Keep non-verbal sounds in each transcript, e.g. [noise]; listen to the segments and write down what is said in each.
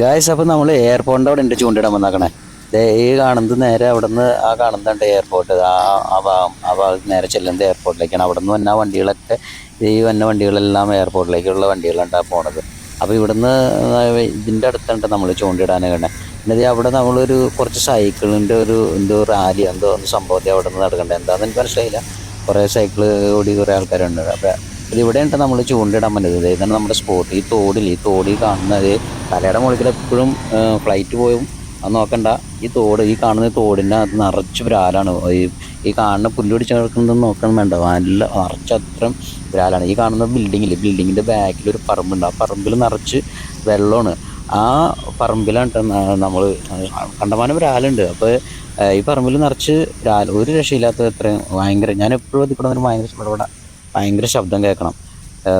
Guys അപ്പം നമ്മൾ എയർപോർട്ടിന്റെ അവിടെ ഉണ്ട് ചൂണ്ടിടാൻ വന്നേക്കണേ. ഈ കാണുന്നത് നേരെ അവിടെ നിന്ന് ആ കാണുന്നുണ്ട് എയർപോർട്ട് ആ ആ ഭാഗം ആ ഭാഗത്ത് നേരെ ചെല്ലുന്നത് എയർപോർട്ടിലേക്കാണ് അവിടെ നിന്ന് വന്ന വണ്ടികളൊക്കെ ഈ വന്ന വണ്ടികളെല്ലാം എയർപോർട്ടിലേക്കുള്ള വണ്ടികളാണ് പോണത്. അപ്പോൾ ഇവിടുന്ന് ഇതിന്റെ അടുത്തുണ്ട് നമ്മൾ ചൂണ്ടിടാനാകണേ എന്നിട്ട് അവിടെ നമ്മളൊരു കുറച്ച് സൈക്കിളിന്റെ ഒരു എന്തോ റാലി എന്തോ സംഭവത്തെ അവിടെ നിന്ന് നടക്കണ്ടേ. എന്താണെന്ന് എനിക്ക് മനസ്സിലായില്ല. കുറേ സൈക്കിൾ ഓടി കുറേ ആൾക്കാരുണ്ട്. അപ്പോൾ ഇതിവിടെയുണ്ട് നമ്മൾ ചൂണ്ടിടാൻ പറ്റുന്നത്. ഇതാണ് നമ്മുടെ സ്പോട്ട് ഈ തോടിൽ ഈ തോടിൽ കാണുന്നത് തലയുടെ മുകളിൽ എപ്പോഴും ഫ്ലൈറ്റ് പോയും അത് നോക്കണ്ട. ഈ തോട് ഈ കാണുന്ന തോടിന്റെ അത് നിറച്ച് ബ്രാലാണ് ഈ ഈ കാണുന്ന പുല്ല് പിടിച്ച് കിടക്കുന്നത് നോക്കണം വേണ്ട. നല്ല നിറച്ച് അത്രയും ബ്രാലാണ് ഈ കാണുന്ന ബിൽഡിങ്ങിൽ ബിൽഡിങ്ങിന്റെ ബാക്കിൽ ഒരു പറമ്പുണ്ട്. ആ പറമ്പിൽ നിറച്ച് വെള്ളമാണ്. ആ പറമ്പിലാണ് നമ്മൾ കണ്ടമാനം ബ്രാലുണ്ട് അപ്പോൾ ഈ പറമ്പിൽ നിറച്ച് ബ്രാൽ ഒരു രക്ഷയില്ലാത്ത അത്രയും ഭയങ്കര ഞാൻ എപ്പോഴും കൂടെ ഭയങ്കര ഇവിടെ ഭയങ്കര ശബ്ദം കേൾക്കണം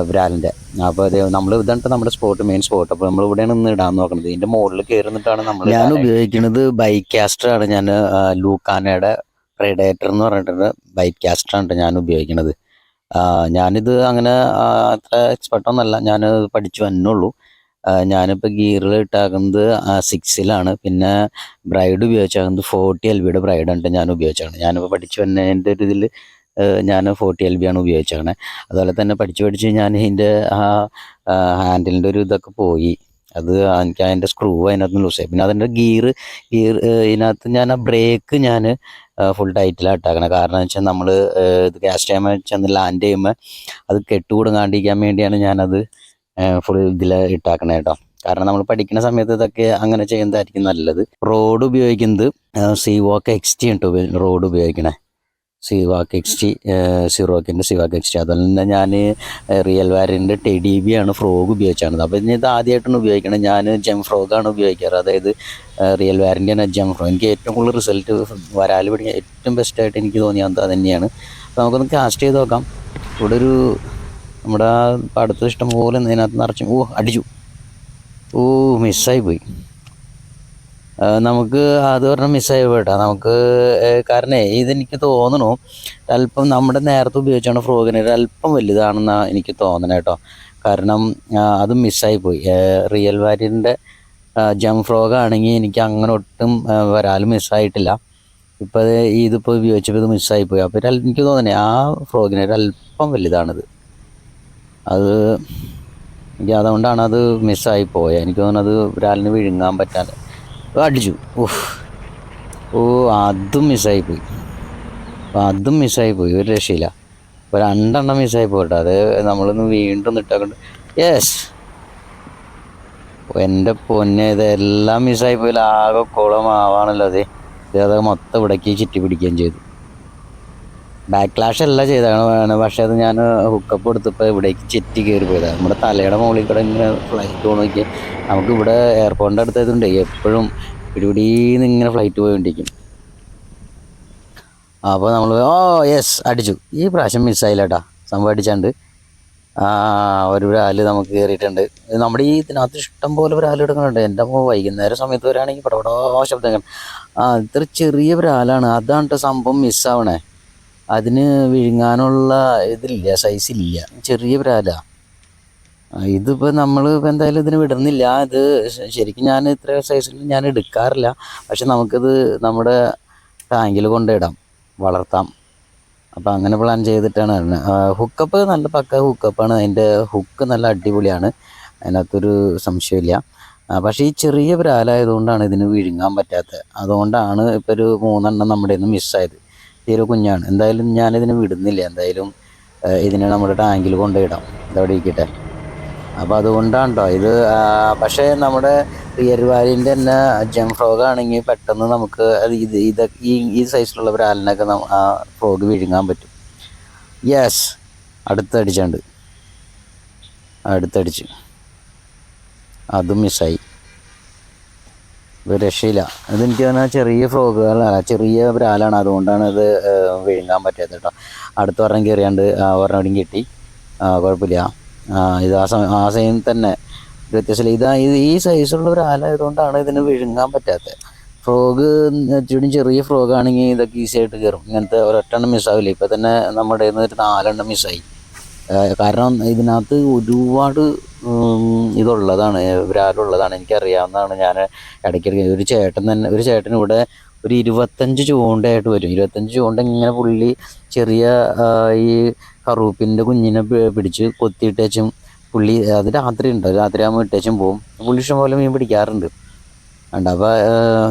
ബ്രാലിന്റെ അപ്പോൾ അത് നമ്മൾ ഇതാണ് നമ്മുടെ സ്പോട്ട് മെയിൻ സ്പോട്ട് അപ്പോൾ നമ്മൾ ഇവിടെയാണ് ഇന്ന് ഇടാൻ നോക്കുന്നത് ഇതിന്റെ മുകളിൽ കയറുന്നിട്ടാണ് നമ്മൾ ഞാൻ ഉപയോഗിക്കുന്നത് ബൈക്ക് കാസ്റ്ററാണ് ഞാൻ ലൂക്കാനയുടെ പ്രെഡേറ്റർ എന്ന് പറഞ്ഞിട്ട് ബൈക്ക് കാസ്റ്ററാണ് ഞാൻ ഉപയോഗിക്കുന്നത്. ഞാനിത് അങ്ങനെ അത്ര എക്സ്പെർട്ടൊന്നല്ല ഞാൻ പഠിച്ചു വന്നുള്ളൂ. ഞാനിപ്പോൾ ഗിയറിൽ ഇട്ടാക്കുന്നത് സിക്സിലാണ് പിന്നെ ബ്രൈഡ് ഉപയോഗിച്ചാക്കുന്നത് ഫോർട്ടി എൽ ബിയുടെ ബ്രൈഡാണ് ഞാൻ ഉപയോഗിച്ചാണ് ഞാനിപ്പോൾ പഠിച്ചു വന്നതിന്റെ ഒരു ഇതിൽ ഞാൻ ഫോർട്ടി എൽ ബി ആണ് ഉപയോഗിച്ചേക്കണേ. അതുപോലെ തന്നെ പഠിച്ചു പഠിച്ച് ഞാൻ ഇതിന്റെ ആ ഹാൻഡിലിന്റെ ഒരു ഇതൊക്കെ പോയി. അത് എനിക്ക് അതിന്റെ സ്ക്രൂ അതിനകത്ത് ലൂസ് ആയി. പിന്നെ അതിന്റെ ഗിയർ ഗിയർ ഇതിനകത്ത് ഞാൻ ആ ബ്രേക്ക് ഞാൻ ഫുൾ ടൈറ്റിലായിട്ടാക്കണം കാരണം എന്ന് വെച്ചാൽ നമ്മൾ ഇത് ഗ്യാസ് ടൈം ചെന്ന് ലാൻഡ് ചെയ്യുമ്പോൾ അത് കെട്ടുകൂടുങ്ങാണ്ടിരിക്കാൻ വേണ്ടിയാണ് ഞാനത് ഫുൾ ഇതിൽ ഇട്ടാക്കണേ കേട്ടോ കാരണം നമ്മൾ പഠിക്കുന്ന സമയത്ത് ഇതൊക്കെ അങ്ങനെ ചെയ്യുന്നതായിരിക്കും നല്ലത്. റോഡ് ഉപയോഗിക്കുന്നത് സി വോക്ക് എക്സ്റ്റി ഉണ്ട് റോഡ് ഉപയോഗിക്കണേ. സിവാക്ക് എക്സ് ടി സിറോക്കിന്റെ സിവാക്ക് ടി അതുപോലെ തന്നെ ഞാൻ റിയൽ വാരിന്റെ ടെഡി ബി ആണ് ഫ്രോഗ് ഉപയോഗിച്ചാണത്. അപ്പോൾ ഇത് ആദ്യമായിട്ടാണ് ഉപയോഗിക്കുന്നത് ഞാൻ ജം ഫ്രോഗാണ് ഉപയോഗിക്കാറ്. അതായത് റിയൽ വാരിന്റെ തന്നെ ജം ഫ്രോ എനിക്ക് ഏറ്റവും കൂടുതൽ റിസൾട്ട് വരാൽ പിടിക്കാൻ ഏറ്റവും ബെസ്റ്റായിട്ട് എനിക്ക് തോന്നിയത് അത് തന്നെയാണ്. അപ്പോൾ നമുക്കൊന്ന് കാസ്റ്റ് ചെയ്ത് നോക്കാം. ഇവിടെ ഒരു നമ്മുടെ ആ അടുത്ത ഇഷ്ടം പോലെ ഇതിനകത്ത് നിറച്ചു ഓ അടിച്ചു. ഓ മിസ്സായി പോയി. നമുക്ക് അത് പറഞ്ഞാൽ മിസ്സായി പോയിട്ടാ. നമുക്ക് കാരണം ഇതെനിക്ക് തോന്നണു അല്പം നമ്മുടെ നേരത്തെ ഉപയോഗിച്ചാണ് ഫ്രോഗിന് അല്പം വലുതാണെന്നാണ് എനിക്ക് തോന്നണേ കേട്ടോ കാരണം അത് മിസ്സായി പോയി. റിയൽ വാരിന്റെ ജം ഫ്രോഗ് ആണെങ്കിൽ എനിക്ക് അങ്ങനെ ഒട്ടും വരാലും മിസ്സായിട്ടില്ല ഇപ്പോൾ അത് ഇതിപ്പോൾ ഉപയോഗിച്ചപ്പോൾ ഇത് മിസ്സായി പോയി. അപ്പോൾ എനിക്ക് തോന്നണേ ആ ഫ്രോഗിന് അല്പം വലുതാണിത്. അത് എനിക്ക് അതുകൊണ്ടാണ് അത് മിസ്സായി പോയത് എനിക്ക് തോന്നുന്നത് ഒരാളിന് വിഴുങ്ങാൻ പറ്റാതെ. അടിച്ചു. ഓഹ് ഓ അതും മിസ്സായി പോയി അപ്പോൾ അതും മിസ്സായി പോയി ഒരു രക്ഷയില്ല. ഇപ്പോൾ രണ്ടെണ്ണം മിസ്സായി പോട്ടെ അത് നമ്മളൊന്ന് വീണ്ടും ഇട്ടാക്കണ്ട്. യെസ് എന്റെ പൊന്നെ ഇതെല്ലാം മിസ്സായി പോയില്ല ആകെ കുളമാവാണല്ലോ അതെ. ഇത് മൊത്തം ഇവിടേക്ക് ചുറ്റി പിടിക്കുകയും ചെയ്തു. ബാക്ക് ക്ലാഷ് അല്ല ചെയ്താണ് പക്ഷേ അത് ഞാൻ ഹുക്കപ്പ് എടുത്തപ്പോൾ ഇവിടേക്ക് ചെറ്റി കയറി പോയതാണ്. നമ്മുടെ തലയുടെ മുകളിൽ കൂടെ ഇങ്ങനെ ഫ്ലൈറ്റ് പോകണമെങ്കിൽ നമുക്ക് ഇവിടെ എയർപോർട്ടിന്റെ അടുത്തായതുകൊണ്ട് എപ്പോഴും പിടിപിടീന്ന് ഇങ്ങനെ ഫ്ലൈറ്റ് പോയിക്കൊണ്ടിരിക്കും അപ്പോൾ നമ്മൾ ഓ യെസ് അടിച്ചു. ഈ പ്രാവശ്യം മിസ്സായില്ല കേട്ടോ സംഭവം അടിച്ചാണ്ട്. ആ ഒരു ബ്രാൽ നമുക്ക് കയറിയിട്ടുണ്ട്. നമ്മുടെ ഈ ഇതിനകത്ത് ഇഷ്ടം പോലെ ബ്രാൽ എടുക്കുന്നുണ്ട് എന്റെ അപ്പോൾ വൈകുന്നേരം സമയത്ത് വരാണെങ്കിൽ പടപടോ ശബ്ദം ആ ഇത്ര ചെറിയ ബ്രാലാണ് അതാണ് സംഭവം മിസ്സാവണേ അതിന് വിഴുങ്ങാനുള്ള ഇതില്ല സൈസ് ഇല്ല. ചെറിയ പ്രാലാ. ഇതിപ്പോൾ നമ്മൾ ഇപ്പം എന്തായാലും ഇതിന് വിടുന്നില്ല. ഇത് ശരിക്കും ഞാൻ ഇത്ര സൈസിൽ ഞാൻ എടുക്കാറില്ല. പക്ഷെ നമുക്കിത് നമ്മുടെ ടാങ്കിൽ കൊണ്ടിടാം വളർത്താം. അപ്പോൾ അങ്ങനെ പ്ലാൻ ചെയ്തിട്ടാണ്. ഹുക്കപ്പ് നല്ല പക്ക ഹുക്കപ്പാണ് അതിന്റെ ഹുക്ക് നല്ല അടിപൊളിയാണ്. അതിനകത്തൊരു സംശയമില്ല. പക്ഷേ ഈ ചെറിയ പ്രാലായതുകൊണ്ടാണ് ഇതിന് വിഴുങ്ങാൻ പറ്റാത്തത്. അതുകൊണ്ടാണ് ഇപ്പോൾ ഒരു മൂന്നെണ്ണം നമ്മുടെ നിന്ന് മിസ്സായത് തീരെ കുഞ്ഞാണ്. എന്തായാലും ഞാനിതിനെ വിടുന്നില്ല. എന്തായാലും ഇതിനെ നമ്മുടെ ടാങ്കിൽ കൊണ്ടുപോയിടാം. ഇതവിടെ ഇരിക്കട്ടെ. അപ്പോൾ അതുകൊണ്ടാണ് കേട്ടോ ഇത് പക്ഷേ നമ്മുടെ റിയർ വാലിന്റെ തന്നെ ജം ഫ്രോഗാണെങ്കിൽ പെട്ടെന്ന് നമുക്ക് അത് ഇത് ഇത് ഈ ഈ സൈസിലുള്ള ബ്രാലിനൊക്കെ നം- ആ ഫ്രോഗ് വിഴുങ്ങാൻ പറ്റും. യെസ് അടുത്തടിച്ചുണ്ട്. അടുത്തടിച്ച്. അതും മിസ്സായി രക്ഷയില്ല. ഇതെനിക്ക് പറഞ്ഞാൽ ചെറിയ ഫ്രോഗുകളാണ് ചെറിയ ബ്രാലാണ് അതുകൊണ്ടാണ് അത് വിഴുങ്ങാൻ പറ്റാത്തത് കേട്ടോ അടുത്ത പറഞ്ഞ കയറിയാണ്ട് ഒരെണ്ണം കിട്ടി. കുഴപ്പമില്ല. ഇത് ആ സമയം ആ സെയിം തന്നെ. വ്യത്യസ്തമില്ല ഇതാ ഇത് ഈ സൈസുള്ള ഒരു ആലായതുകൊണ്ടാണ് ഇതിന് വിഴുങ്ങാൻ പറ്റാത്തത് ഫ്രോഗ് ചുടി ചെറിയ ഫ്രോഗ് ആണെങ്കിൽ ഇതൊക്കെ ഈസി ആയിട്ട് കയറും. ഇങ്ങനത്തെ ഒരൊറ്റെണ്ണം മിസ്സാവില്ല ഇപ്പം തന്നെ നമ്മുടെ ഒരു നാലെണ്ണം മിസ്സായി കാരണം ഇതിനകത്ത് ഒരുപാട് ഇതുള്ളതാണ് വിരാലുള്ളതാണ് എനിക്കറിയാവുന്നതാണ്. ഞാൻ ഇടയ്ക്കിടയ്ക്ക് ഒരു ചേട്ടൻ തന്നെ ഒരു ചേട്ടൻ ഇവിടെ ഒരു ഇരുപത്തഞ്ച് ചൂണ്ടയായിട്ട് വരും. ഇരുപത്തഞ്ച് ചൂണ്ട ഇങ്ങനെ പുള്ളി ചെറിയ ഈ കറൂപ്പിന്റെ കുഞ്ഞിനെ പിടിച്ച് കൊത്തിയിട്ടേച്ചും പുള്ളി അത് രാത്രി ഉണ്ട്. രാത്രി ആകുമ്പോൾ ഇട്ടേച്ചും പോവും. പുള്ളി ഇഷ്ടംപോലെ മീൻ പിടിക്കാറുണ്ട്. ഉണ്ട് അപ്പോൾ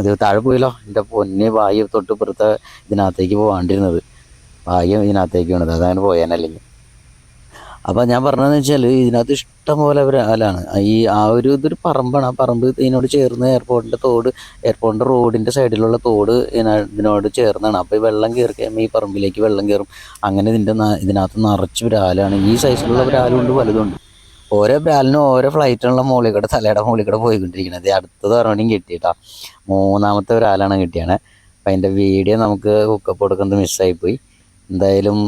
ഇത് താഴെ പോയല്ലോ. എന്റെ പൊന്നെ വായു തൊട്ട് പുറത്തെ ഇതിനകത്തേക്ക് പോകാണ്ടിരുന്നത് വായു ഇതിനകത്തേക്ക് വേണത്. അതങ്ങനെ പോയാനല്ലെങ്കിൽ അപ്പോൾ ഞാൻ പറഞ്ഞതെന്ന് വെച്ചാൽ ഇതിനകത്ത് ഇഷ്ടം പോലെ ഈ ആ ഒരു ഇതൊരു പറമ്പാണ്. ആ പറമ്പ് ഇതിനോട് ചേർന്ന് എയർപോർട്ടിന്റെ തോട് എയർപോർട്ടിന്റെ റോഡിന്റെ സൈഡിലുള്ള തോട് ഇതിനോട് ചേർന്നാണ്. അപ്പോൾ ഈ വെള്ളം കയറി ഈ പറമ്പിലേക്ക് വെള്ളം കയറും. അങ്ങനെ ഇതിന്റെ ഇതിനകത്ത് നിറച്ച് ബ്രാലാണ് ഈ സൈസിലുള്ള ബ്രാലുണ്ട് വലുതുണ്ട് ഓരോ ബ്രാലിനും ഓരോ ഫ്ലൈറ്റിനുള്ള മുകളിൽ തലയുടെ മുകളിൽ കൂടെ പോയിക്കൊണ്ടിരിക്കുന്നത് അടുത്തത് പറഞ്ഞോണ്ടെങ്കിൽ കിട്ടിയിട്ടാ. മൂന്നാമത്തെ ബ്രാലാണ് കിട്ടിയാണ്. അപ്പം അതിന്റെ വീഡിയോ നമുക്ക് ഹുക്കപ്പ് കൊടുക്കുന്നത് മിസ്സായിപ്പോയി എന്തായാലും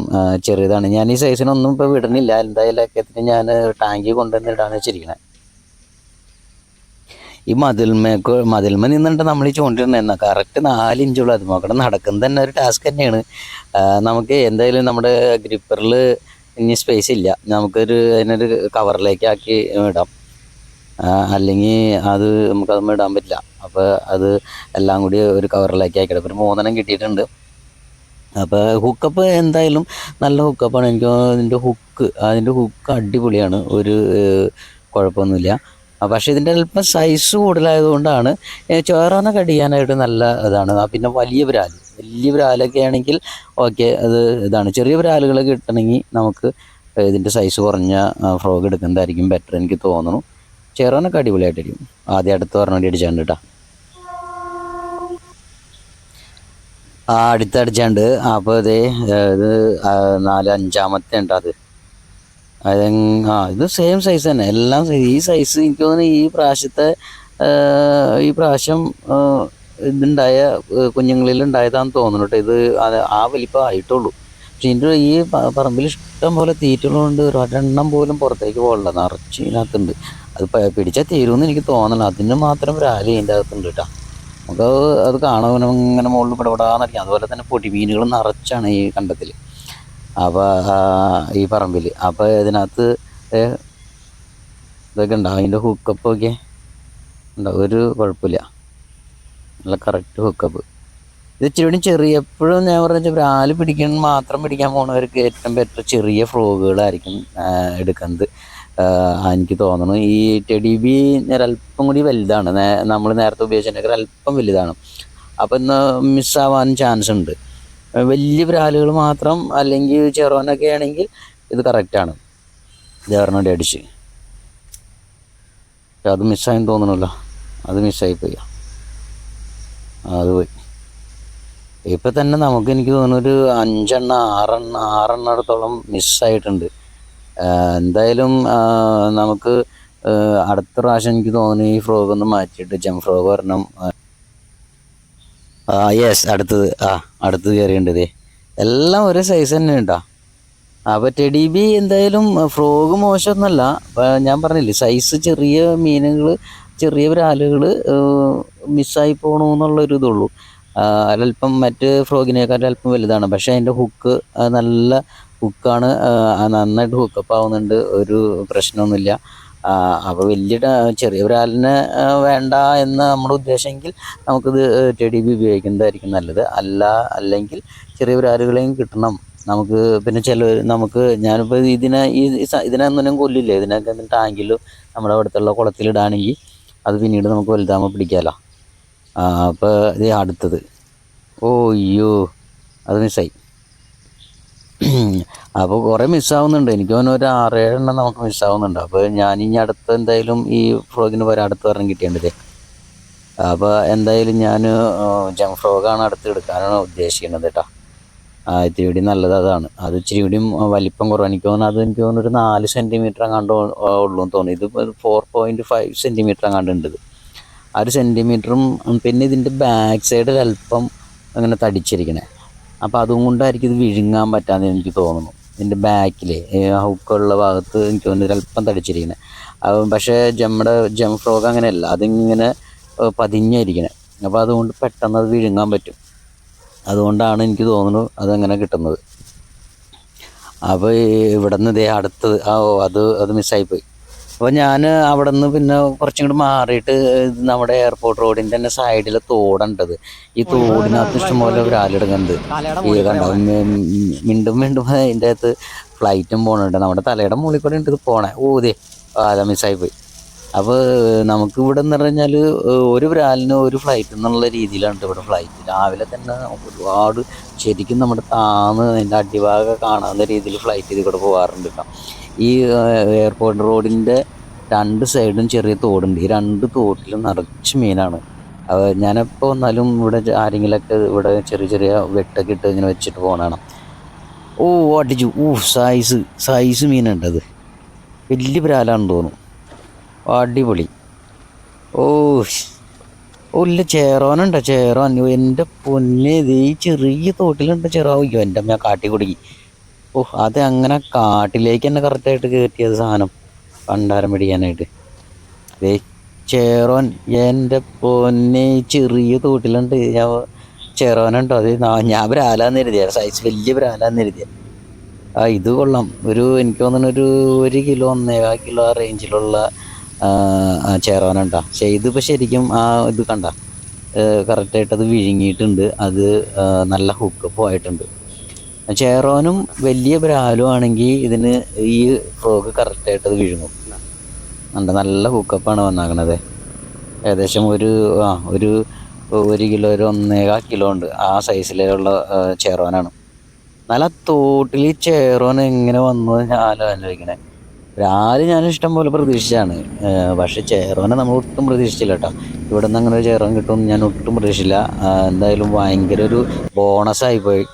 ചെറിയതാണ്. ഞാൻ ഈ സൈസിനൊന്നും ഇപ്പോൾ വിടണില്ല എന്തായാലും ഒക്കെ ഞാൻ ടാങ്കി കൊണ്ടുവന്ന് ഇടാന്ന് വെച്ചിരിക്കണേ. ഈ മതിൽമേക്ക് മതിൽമ നിന്നിട്ട് നമ്മൾ ഈ ചൂണ്ടിരുന്ന കറക്റ്റ് നാല് ഇഞ്ചുള്ള അത് നോക്കണം. നടക്കുന്നത് തന്നെ ഒരു ടാസ്ക് തന്നെയാണ്. നമുക്ക് എന്തായാലും നമ്മുടെ ഗ്രിപ്പറിൽ ഇനി സ്പേസ് ഇല്ല. നമുക്കൊരു അതിനൊരു കവറിലേക്ക് ആക്കി ഇടാം. അല്ലെങ്കിൽ അത് നമുക്കത് ഇടാൻ പറ്റില്ല. അപ്പോൾ അത് എല്ലാം കൂടി ഒരു കവറിലേക്ക് ആക്കിയിടാം ഒരു മൂന്നെണ്ണം കിട്ടിയിട്ടുണ്ട്. അപ്പോൾ ഹുക്കപ്പ് എന്തായാലും നല്ല ഹുക്കപ്പാണ് എനിക്ക് അതിന്റെ ഹുക്ക് അതിന്റെ ഹുക്ക് അടിപൊളിയാണ്. ഒരു കുഴപ്പമൊന്നുമില്ല. പക്ഷേ ഇതിന്റെ അല്പം സൈസ് കൂടുതലായതുകൊണ്ടാണ് ഏഹ്, അടിക്കാനായിട്ട് നല്ല ഇതാണ്. പിന്നെ വലിയ ബ്രാൽ വലിയ ബ്രാലൊക്കെ ആണെങ്കിൽ ഓക്കെ അത് ഇതാണ്. ചെറിയ ബ്രാലുകൾ കിട്ടണമെങ്കിൽ നമുക്ക് ഇതിന്റെ സൈസ് കുറഞ്ഞ ഫ്രോഗ് എടുക്കുന്നതായിരിക്കും ബെറ്റർ എനിക്ക് തോന്നുന്നു. ചേറാനൊക്കെ അടിപൊളിയായിട്ടിരിക്കും. ആദ്യം അടുത്ത് വേണ്ടി അടിച്ചാണ്ട് കേട്ടോ. ആ അടുത്തടിച്ചാണ്ട്. അപ്പോൾ ഇത് ഇത് നാല് അഞ്ചാമത്തെ ഉണ്ട് അത്. അത് ആ ഇത് സെയിം സൈസ് തന്നെ. എല്ലാം ഈ സൈസ് എനിക്ക് തോന്നുന്നു ഈ പ്രാവശ്യത്തെ ഈ പ്രാവശ്യം ഇതുണ്ടായ കുഞ്ഞുങ്ങളിൽ തോന്നുന്നു കേട്ടോ. ഇത് ആ വലിപ്പം ആയിട്ടുള്ളൂ. പക്ഷെ ഇതിന്റെ ഈ പറമ്പിൽ ഇഷ്ടം പോലെ തീറ്റുള്ളതുകൊണ്ട് ഒരെണ്ണം പോലും പുറത്തേക്ക് പോകണ്ട നിറച്ച് ഇതിനകത്തുണ്ട്. അത് പിടിച്ചാൽ തീരുമെന്ന് എനിക്ക് തോന്നണം അതിന് മാത്രം റാലി ഇതിന്റെ അകത്തുണ്ട് കേട്ടോ. നമുക്ക് അത് കാണാൻ ഇങ്ങനെ മുകളിൽ പിടപെടാന്നിരിക്കും അതുപോലെ തന്നെ പൊടി പൊടിമീനുകൾ നിറച്ചാണ് ഈ കണ്ടത്തിൽ അപ്പോൾ ഈ പറമ്പിൽ അപ്പോൾ ഇതിനകത്ത് ഇതൊക്കെ ഉണ്ടാവും അതിന്റെ ഹുക്കപ്പ് ഒക്കെ ഉണ്ടാവും ഒരു കുഴപ്പമില്ല. നല്ല കറക്റ്റ് ഹുക്കപ്പ് ഇത് ഇച്ചിരി ചെറിയ എപ്പോഴും ഞാൻ പറഞ്ഞ ബ്രാൽ പിടിക്കാൻ മാത്രം പിടിക്കാൻ പോണവർക്ക് ഏറ്റവും ബെറ്റർ ചെറിയ ഫ്രോഗുകളായിരിക്കും എടുക്കുന്നത്. എനിക്ക് തോന്നുന്നു. ഈ ടെഡി ബി ഒരല്പം കൂടി വലുതാണ്. നമ്മൾ നേരത്തെ ഉപയോഗിച്ചതിനൊക്കെ അല്പം വലുതാണ്. അപ്പം ഇന്ന് മിസ്സാവാൻ ചാൻസ് ഉണ്ട്. വലിയ പ്രാലുകൾ മാത്രം അല്ലെങ്കിൽ ചെറുവനൊക്കെ ആണെങ്കിൽ ഇത് കറക്റ്റാണ് ദേവറിനോട് അടിച്ച്. അത് മിസ്സായെന്ന് തോന്നണല്ലോ അത് മിസ്സായിപ്പോയി അത് പോയി. ഇപ്പം തന്നെ നമുക്ക് എനിക്ക് തോന്നുന്നു ഒരു അഞ്ചെണ്ണ ആറെണ്ണ അടുത്തോളം മിസ്സായിട്ടുണ്ട് എന്തായാലും നമുക്ക് അടുത്ത പ്രാവശ്യം എനിക്ക് തോന്നുന്നു ഈ ഫ്രോഗ് ഒന്ന് മാറ്റിയിട്ട് ജം ഫ്രോഗ് ഒരെണ്ണം ആ. യെസ് അടുത്തത് ആ അടുത്തത് കയറിയേണ്ടതേ എല്ലാം ഒരേ സൈസ് തന്നെ ഉണ്ടോ? അപ്പോൾ ടെഡി ബി എന്തായാലും ഫ്രോഗ് മോശമൊന്നുമല്ല. ഞാൻ പറഞ്ഞില്ലേ സൈസ് ചെറിയ മീനുകൾ ചെറിയ ബ്രാലുകൾ മിസ്സായി പോകണമെന്നുള്ളൊരു ഇതുള്ളൂ. അതിലൽപ്പം മറ്റ് ഫ്രോഗിനേക്കാൾ അല്പം വലുതാണ്. പക്ഷേ അതിന്റെ ഹുക്ക് നല്ല ഹുക്കാണ് നന്നായിട്ട് ഹുക്കപ്പ് ആവുന്നുണ്ട്. ഒരു പ്രശ്നമൊന്നുമില്ല. അപ്പോൾ വലിയ ചെറിയ ബ്രാലിനെ വേണ്ട എന്ന് നമ്മുടെ ഉദ്ദേശമെങ്കിൽ നമുക്കിത് ടെഡി ബി ഉപയോഗിക്കുന്നതായിരിക്കും നല്ലത്. അല്ല അല്ലെങ്കിൽ ചെറിയ ബ്രാലുകളെയും കിട്ടണം. നമുക്ക് പിന്നെ ചില നമുക്ക് ഞാനിപ്പോൾ ഇതിനെ ഈ ഇതിനൊന്നും കൊല്ലില്ല. ഇതിനൊക്കെ ടാങ്കിലും നമ്മുടെ അടുത്തുള്ള കുളത്തിലിടാണെങ്കിൽ അത് പിന്നീട് നമുക്ക് വലുതാമ പിടിക്കാമല്ലോ അപ്പോൾ ഇത് അടുത്തത്. ഓ അയ്യോ. അത് മിസ്സായി [clears throat] അപ്പോൾ കുറേ മിസ്സാവുന്നുണ്ട് എനിക്ക് തോന്നുന്നു ഒരു ആറേഴെണ്ണം നമുക്ക് മിസ്സാവുന്നുണ്ട് അപ്പോൾ ഞാൻ ഇനി അടുത്ത് എന്തായാലും ഈ ഫ്രോഗിന് വരെ അടുത്ത് പറഞ്ഞ് കിട്ടിയേണ്ടത് അപ്പോൾ എന്തായാലും ഞാൻ ജം ഫ്രോഗാണ് അടുത്ത് എടുക്കാനാണ് ഉദ്ദേശിക്കുന്നത് കേട്ടോ ഇത്തിരി കൂടി നല്ലത് അതാണ്. അത് ഇച്ചിരി കൂടിയും വലിപ്പം കുറവ് എനിക്ക് തോന്നുന്നു. അത് എനിക്ക് തോന്നുന്നു ഒരു നാല് സെന്റിമീറ്റർ അങ്ങാണ്ട് ഉള്ളൂ എന്ന് തോന്നുന്നു. ഇത് ഫോർ പോയിന്റ് ഫൈവ് സെന്റിമീറ്റർ അങ്ങാണ്ട് ഉണ്ട് ആ ഒരു സെന്റിമീറ്ററും പിന്നെ ഇതിന്റെ ബാക്ക് സൈഡിൽ അല്പം അങ്ങനെ തടിച്ചിരിക്കണേ. അപ്പോൾ അതും കൊണ്ടായിരിക്കും ഇത് വിഴുങ്ങാൻ പറ്റാന്ന് എനിക്ക് തോന്നുന്നു. ഇതിന്റെ ബാക്കിൽ ഹുക്കുള്ള ഭാഗത്ത് എനിക്ക് തോന്നുന്നു അല്പം തടിച്ചിരിക്കുന്നത് പക്ഷേ നമ്മുടെ ജം ഫ്രോഗ് അങ്ങനെയല്ല അതിങ്ങനെ പതിഞ്ഞിരിക്കണേ അപ്പോൾ അതുകൊണ്ട് പെട്ടെന്ന് അത് വിഴുങ്ങാൻ പറ്റും. അതുകൊണ്ടാണ് എനിക്ക് തോന്നുന്നു അതങ്ങനെ കിട്ടുന്നത്. അപ്പോൾ ഇവിടെ നിന്ന് ഇതേ അടുത്തത് ആ ഓ അത് അത് മിസ്സായിപ്പോയി അപ്പോൾ ഞാൻ അവിടെ നിന്ന് പിന്നെ കുറച്ചും കൂടി മാറിയിട്ട് നമ്മുടെ എയർപോർട്ട് റോഡിന്റെ തന്നെ സൈഡിലെ തോടുണ്ടത്. ഈ തോടിനകത്ത് ഇഷ്ടംപോലെ ഒരാളെടുക്കുന്നുണ്ട് ഈ കണ്ട? മിണ്ടും മിണ്ടും അതിന്റെ അകത്ത് ഫ്ലൈറ്റും പോകണുണ്ട് നമ്മുടെ തലയുടെ മുകളിൽ കൂടെ ഉണ്ട് ഇത് പോണേ. ഓ ദേ അതാ മിസ്സായി പോയി. അപ്പോൾ നമുക്ക് ഇവിടെ എന്ന് പറഞ്ഞാൽ ഒരു ബ്രാലിന് ഒരു ഫ്ലൈറ്റ് എന്നുള്ള രീതിയിലാണ് ഇവിടെ ഫ്ലൈറ്റ് രാവിലെ തന്നെ ഒരുപാട് ശരിക്കും നമ്മുടെ താന്ന് അതിന്റെ അടിഭാഗം കാണാവുന്ന രീതിയിൽ ഫ്ലൈറ്റ് ഇതിൽ കൂടെ പോകാറുണ്ട് കേട്ടോ ഈ എയർപോർട്ട് റോഡിന്റെ രണ്ട് സൈഡും ചെറിയ തോടുണ്ട്. ഈ രണ്ട് തോട്ടിലും നിറച്ച് മീനാണ്. ഞാനിപ്പോൾ വന്നാലും ഇവിടെ ആരെങ്കിലുമൊക്കെ ഇവിടെ ചെറിയ ചെറിയ വെട്ടൊക്കെ ഇട്ട് ഇങ്ങനെ വെച്ചിട്ട് പോകണം ഓ അടിച്ചു ഓ സൈസ് സൈസ് മീനുണ്ട് അത്. വലിയ പ്രാലാണെന്ന് തോന്നുന്നു. അടിപൊളി. ഓ. ഓ ഇല്ല ചേറോനുണ്ട് ചേറോൻ. എന്റെ പൊന്നേ ഇത് ഈ ചെറിയ തോട്ടിലുണ്ട് ചെറാവിക്കോ എന്റെ അമ്മ കാട്ടി കുടുങ്ങി ഓ അത് അങ്ങനെ കാട്ടിലേക്ക് തന്നെ കറക്റ്റായിട്ട് കയറ്റിയത് സാധനം പണ്ടാരം പിടിക്കാനായിട്ട്. ദേ ചേറോൻ എന്റെ പൊന്നെ ചെറിയ തോട്ടിലുണ്ട്. ഞാൻ ചേറോനുണ്ടോ? അത് ഞാൻ ബ്രാലാന്ന് എഴുതിയ സൈസ് വലിയ ബ്രാലാന്ന് എഴുതിയ ആ ഇത് കൊള്ളാം. ഒരു എനിക്ക് തോന്നുന്നു ഒരു ഒരു കിലോ ഒന്നേകാൽ കിലോ ആ റേഞ്ചിലുള്ള ചേറോനുണ്ടാ. പക്ഷേ ഇതിപ്പോൾ ശരിക്കും ആ ഇത് കണ്ട കറക്റ്റായിട്ട് അത് വിഴുങ്ങിയിട്ടുണ്ട്. അത് നല്ല ഹുക്ക് ആയിട്ടുണ്ട്. ചേറോനും വലിയ ബ്രാലും ആണെങ്കിൽ ഇതിന് ഈ ഫ്രോഗ് കറക്റ്റായിട്ട് അത് വിഴുങ്ങും. നല്ല നല്ല ഹുക്കപ്പാണ് വന്നാക്കണത്. ഏകദേശം ഒരു ആ ഒരു ഒരു കിലോ ഒരു ഒന്നേകാൽ കിലോ ഉണ്ട് ആ സൈസിലുള്ള ചേറോനാണ്. നല്ല തോട്ടിൽ ചേറോൻ എങ്ങനെ വന്നു ഞാൻ ആലോചിക്കണേ. രാവിലെ ഞാൻ ഇഷ്ടം പോലെ പ്രതീക്ഷിച്ചാണ് പക്ഷേ ചേറോനെ നമ്മൾ ഒട്ടും പ്രതീക്ഷിച്ചില്ല കേട്ടോ. ഇവിടെ നിന്ന് അങ്ങനെ ഒരു ചേറോൻ കിട്ടുമെന്ന് ഞാൻ ഒട്ടും പ്രതീക്ഷിച്ചില്ല. എന്തായാലും ഭയങ്കര ഒരു ബോണസായി പോയി.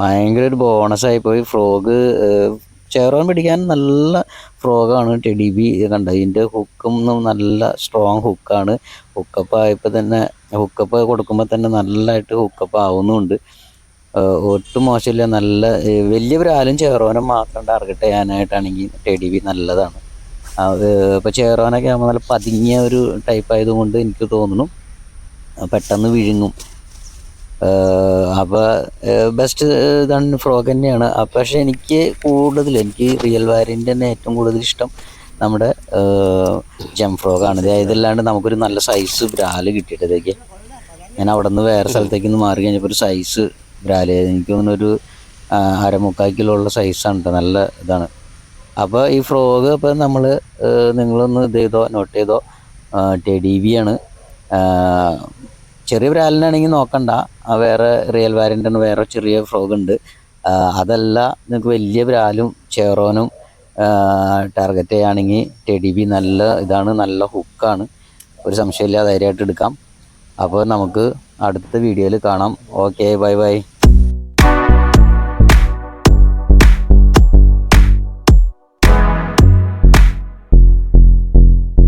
ഭയങ്കര ഒരു ബോണസായി പോയി. ഫ്രോഗ് ചേറോൻ പിടിക്കാൻ നല്ല ഫ്രോഗാണ് ടെഡി ബി കണ്ട ഇതിന്റെ ഹുക്കും നല്ല സ്ട്രോങ് ഹുക്കാണ് ഹുക്കപ്പ് ആയപ്പോൾ തന്നെ ഹുക്കപ്പ് കൊടുക്കുമ്പോൾ തന്നെ നല്ലതായിട്ട് ഹുക്കപ്പ് ആവുന്നുണ്ട്. ഒട്ടും മോശമില്ല. നല്ല വലിയ ഒരാലും ചേറോനും മാത്രം ടാർഗറ്റ് ചെയ്യാനായിട്ടാണെങ്കിൽ ടെഡി ബി നല്ലതാണ്. ഇപ്പോൾ ചേറോനൊക്കെ ആകുമ്പോൾ നല്ല പതുങ്ങിയ ഒരു ടൈപ്പ് ആയതുകൊണ്ട് എനിക്ക് തോന്നുന്നു. പെട്ടെന്ന് വിഴുങ്ങും. അപ്പോൾ ബെസ്റ്റ് ഇതാണ് ഫ്രോഗ് തന്നെയാണ്. പക്ഷേ എനിക്ക് കൂടുതൽ എനിക്ക് റിയൽ വാരിന്റെ തന്നെ ഏറ്റവും കൂടുതൽ ഇഷ്ടം നമ്മുടെ ജം ഫ്രോഗാണ് ഇതല്ലാണ്ട് നമുക്കൊരു നല്ല സൈസ് ബ്രാൽ കിട്ടിയിട്ടതേക്ക് ഞാൻ അവിടെ നിന്ന് വേറെ സ്ഥലത്തേക്ക് നിന്ന് മാറി കഴിഞ്ഞപ്പോൾ ഒരു സൈസ് ബ്രാൽ. എനിക്ക് തോന്നുന്നു ഒരു അരമുക്കാൽ കിലോ ഉള്ള സൈസാണ് കേട്ടോ നല്ല ഇതാണ്. അപ്പോൾ ഈ ഫ്രോഗ് അപ്പോൾ നമ്മൾ നിങ്ങളൊന്ന് ഇത് ചെയ്തോ നോട്ട് ചെയ്തോ? ടെഡി ആണ്. ചെറിയ ബ്രാലിനാണെങ്കിൽ നോക്കണ്ട. വേറെ റിയൽ വാരന്റെ വേറെ ചെറിയ ഫ്രോഗ് ഉണ്ട്. അതല്ല നിങ്ങൾക്ക് വലിയ ബ്രാലും ചേറോനും ടാർഗറ്റ് ചെയ്യുകയാണെങ്കിൽ ടെഡി ബി നല്ല ഇതാണ് നല്ല ഹുക്കാണ് ഒരു സംശയമില്ല ധൈര്യമായിട്ട് എടുക്കാം. അപ്പോൾ നമുക്ക് അടുത്ത വീഡിയോയിൽ കാണാം. Okay bye bye